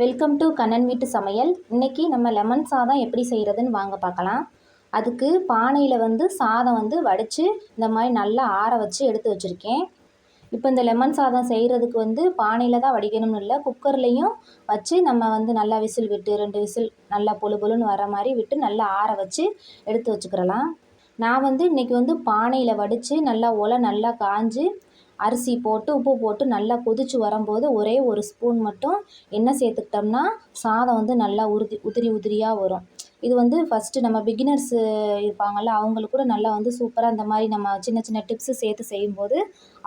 Welcome to Kannan வீட்டு சமையல். இன்றைக்கி நம்ம லெமன் சாதம் எப்படி செய்கிறதுன்னு வாங்க பார்க்கலாம். அதுக்கு பானையில் வந்து சாதம் வந்து வடித்து இந்த மாதிரி நல்லா ஆற வச்சு எடுத்து வச்சுருக்கேன். இப்போ இந்த லெமன் சாதம் செய்கிறதுக்கு வந்து பானையில் தான் வடிக்கணும்னு இல்லை குக்கர்லேயும் வச்சு நம்ம வந்து நல்லா விசில் விட்டு ரெண்டு விசில் நல்லா பொழு பொழுன்னு வர மாதிரி விட்டு நல்லா ஆற வச்சு எடுத்து வச்சுக்கிறலாம். நான் வந்து இன்றைக்கி வந்து பானையில் வடித்து நல்லா ஒலை நல்லா காஞ்சு அரிசி போட்டு உப்பு போட்டு நல்லா கொதித்து வரும்போது ஒரே ஒரு ஸ்பூன் மட்டும் எண்ணெய் சேர்த்துக்கிட்டோம்னா சாதம் வந்து நல்லா உறுதி உதிரி உதிரியாக வரும். இது வந்து ஃபஸ்ட்டு நம்ம பிகினர்ஸு இருப்பாங்கள்ல அவங்களுக்கு கூட நல்லா வந்து சூப்பராக இந்த மாதிரி நம்ம சின்ன சின்ன டிப்ஸு சேர்த்து செய்யும்போது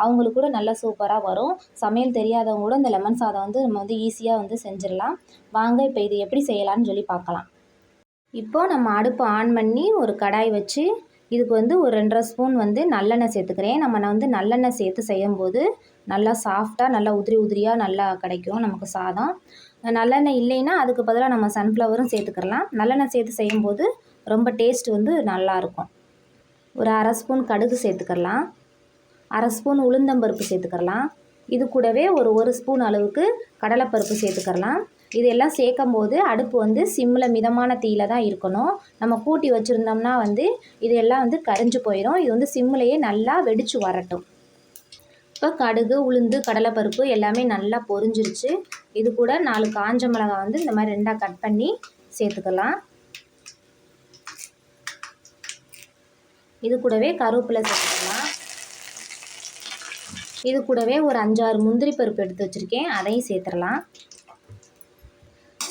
அவங்களுக்கு கூட நல்லா சூப்பராக வரும். சமையல் தெரியாதவங்க கூட இந்த லெமன் சாதம் வந்து நம்ம வந்து ஈஸியாக வந்து செஞ்சிடலாம். வாங்க இப்போ இது எப்படி செய்யலான்னு சொல்லி பார்க்கலாம். இப்போது நம்ம அடுப்பு ஆன் பண்ணி ஒரு கடாய் வச்சு இதுக்கு வந்து ஒரு ரெண்டரை ஸ்பூன் வந்து நல்லெண்ணெய் சேர்த்துக்கிறேன். நம்ம வந்து நல்லெண்ணெய் சேர்த்து செய்யும்போது நல்லா சாஃப்டாக நல்லா உதிரி உதிரியாக நல்லா கிடைக்கும் நமக்கு சாதம். நல்லெண்ணெய் இல்லைன்னா அதுக்கு பதிலாக நம்ம சன்ஃப்ளவரும் சேர்த்துக்கிறலாம் நல்லெண்ணெய் சேர்த்து செய்யும்போது ரொம்ப டேஸ்ட் வந்து நல்லாயிருக்கும் ஒரு அரை ஸ்பூன் கடுகு சேர்த்துக்கிறலாம் அரை ஸ்பூன் உளுந்தம்பருப்பு சேர்த்துக்கிறலாம் இது கூடவே ஒரு ஒரு ஸ்பூன் அளவுக்கு கடலைப்பருப்பு சேர்த்துக்கிறலாம் இதெல்லாம் சேர்க்கும் போது அடுப்பு வந்து சிம்மில் மிதமான தீயில் தான் இருக்கணும். நம்ம கூட்டி வச்சுருந்தோம்னா வந்து இது எல்லாம் வந்து கரைஞ்சி போயிடும் இது வந்து சிம்மிலையே நல்லா வெடித்து வரட்டும். இப்போ கடுகு உளுந்து கடலைப்பருப்பு எல்லாமே நல்லா பொரிஞ்சிருச்சு. இது கூட நாலு காஞ்ச மிளகா வந்து இந்த மாதிரி ரெண்டாக கட் பண்ணி சேர்த்துக்கலாம். இது கூடவே கருவேப்பிலை சேர்த்துக்கலாம். இது கூடவே ஒரு அஞ்சாறு முந்திரி பருப்பு எடுத்து வச்சுருக்கேன். அதையும் சேர்த்துடலாம்.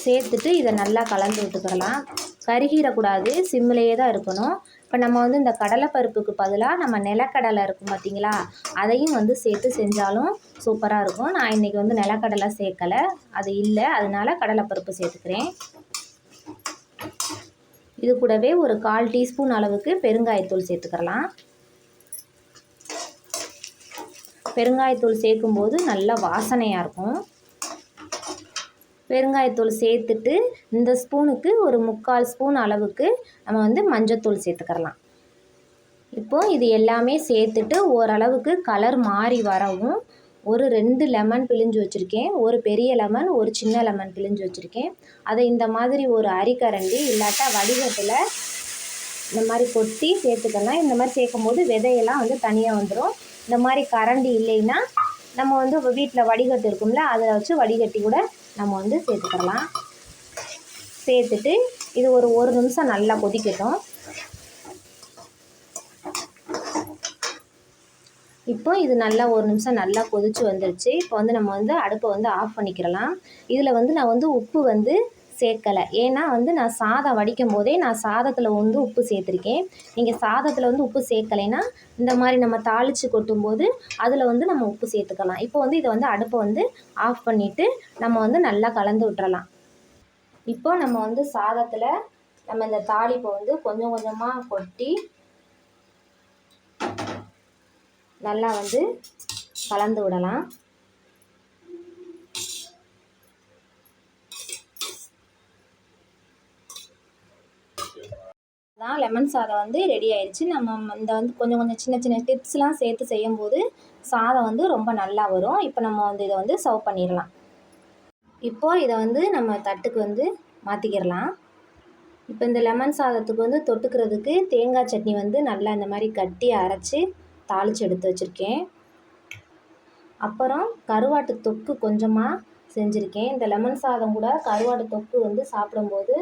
சேர்த்துட்டு இதை நல்லா கலந்து விட்டுக்கிடலாம். கருகிடக்கூடாது. சிம்மிலேயே தான் இருக்கணும். இப்போ நம்ம வந்து இந்த கடலைப்பருப்புக்கு பதிலாக நம்ம நிலக்கடலை இருக்கும் பார்த்திங்களா? அதையும் வந்து சேர்த்து செஞ்சாலும் சூப்பராக இருக்கும். நான் இன்றைக்கி வந்து நிலக்கடலை சேர்க்கலை. அது இல்லை. அதனால் கடலைப்பருப்பு சேர்த்துக்கிறேன். இது கூடவே ஒரு கால் டீஸ்பூன் அளவுக்கு பெருங்காயத்தூள் சேர்த்துக்கிறலாம் பெருங்காயத்தூள் சேர்க்கும்போது நல்லா வாசனையாக இருக்கும். பெருங்காயத்தூள் சேர்த்துட்டு இந்த ஸ்பூனுக்கு ஒரு முக்கால் ஸ்பூன் அளவுக்கு நம்ம வந்து மஞ்சத்தூள் சேர்த்துக்கிறலாம். இப்போது இது எல்லாமே சேர்த்துட்டு ஓரளவுக்கு கலர் மாறி வரவும் ஒரு ரெண்டு லெமன் பிழிஞ்சு வச்சுருக்கேன். ஒரு பெரிய லெமன் ஒரு சின்ன லெமன் பிழிஞ்சு வச்சுருக்கேன். அதை இந்த மாதிரி ஒரு அரிக்கரண்டி இல்லாட்டா வடிகட்டில் இந்த மாதிரி கொட்டி சேர்த்துக்கலாம் இந்த மாதிரி சேர்க்கும் போது விதையெல்லாம் வந்து தனியாக வந்துடும் இந்த மாதிரி கரண்டி இல்லைன்னா நம்ம வந்து வீட்டில் வடிகட்டு இருக்கும்ல அதில் வச்சு வடிகட்டி கூட நம்ம வந்து சேர்த்துக்கலாம். சேர்த்துட்டு இது ஒரு ஒரு நிமிஷம் நல்லா கொதிக்கட்டும். இப்போ இது நல்லா ஒரு நிமிஷம் நல்லா கொதிச்சு வந்துருச்சு. இப்போ வந்து நம்ம வந்து அடுப்பை வந்து ஆஃப் பண்ணிக்கிறலாம். இதில் வந்து நான் வந்து உப்பு வந்து சேர்க்கலை. ஏன்னா வந்து நான் சாதம் வடிக்கும் போதே நான் சாதத்தில் வந்து உப்பு சேர்த்துருக்கேன். நீங்கள் சாதத்தில் வந்து உப்பு சேர்க்கலைன்னா இந்த மாதிரி நம்ம தாளித்து கொட்டும்போது அதில் வந்து நம்ம உப்பு சேர்த்துக்கலாம். இப்போ வந்து இதை வந்து அடுப்பை வந்து ஆஃப் பண்ணிவிட்டு நம்ம வந்து நல்லா கலந்து விட்டுறலாம். இப்போ நம்ம வந்து சாதத்தில் நம்ம இந்த தாளிப்பை வந்து கொஞ்சம் கொஞ்சமாக கொட்டி நல்லா வந்து கலந்து விடலாம். தான் லெமன் சாதம் வந்து ரெடி ஆயிடுச்சு நம்ம இந்த வந்து கொஞ்சம் கொஞ்சம் சின்ன சின்ன டிப்ஸ்லாம் சேர்த்து செய்யும்போது சாதம் வந்து ரொம்ப நல்லா வரும். இப்போ நம்ம வந்து இதை வந்து சர்வ் பண்ணிடலாம். இப்போது இதை வந்து நம்ம தட்டுக்கு வந்து மாற்றிக்கிடலாம் இப்போ இந்த லெமன் சாதத்துக்கு வந்து தொட்டுக்கிறதுக்கு தேங்காய் சட்னி வந்து நல்லா இந்த மாதிரி கட்டி அரைச்சி தாளித்து எடுத்து வச்சுருக்கேன். அப்புறம் கருவாட்டு தொக்கு கொஞ்சமாக செஞ்சுருக்கேன். இந்த லெமன் சாதம் கூட கருவாடு தொக்கு வந்து சாப்பிடும்போது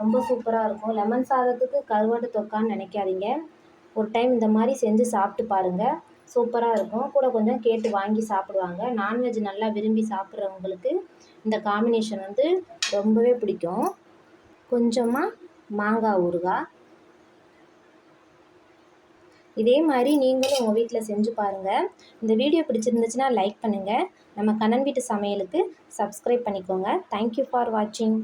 ரொம்ப சூப்பராக இருக்கும். லெமன் சாதத்துக்கு கருவாடு தொக்கான்னு நினைக்காதீங்க. ஒரு டைம் இந்த மாதிரி செஞ்சு சாப்பிட்டு பாருங்கள் சூப்பராக இருக்கும். கூட கொஞ்சம் கேட்டு வாங்கி சாப்பிடுவாங்க. நான்வெஜ் நல்லா விரும்பி சாப்பிட்றவங்களுக்கு இந்த காம்பினேஷன் வந்து ரொம்பவே பிடிக்கும். கொஞ்சமாக மாங்காய் ஊறுகாய் இதே மாதிரி நீங்களும் உங்கள் வீட்டில் செஞ்சு பாருங்கள் இந்த வீடியோ பிடிச்சிருந்துச்சுன்னா லைக் பண்ணுங்கள் நம்ம கண்ணன் வீட்டு சமையலுக்கு சப்ஸ்கிரைப் பண்ணிக்கோங்க. தேங்க்யூ ஃபார் வாட்சிங்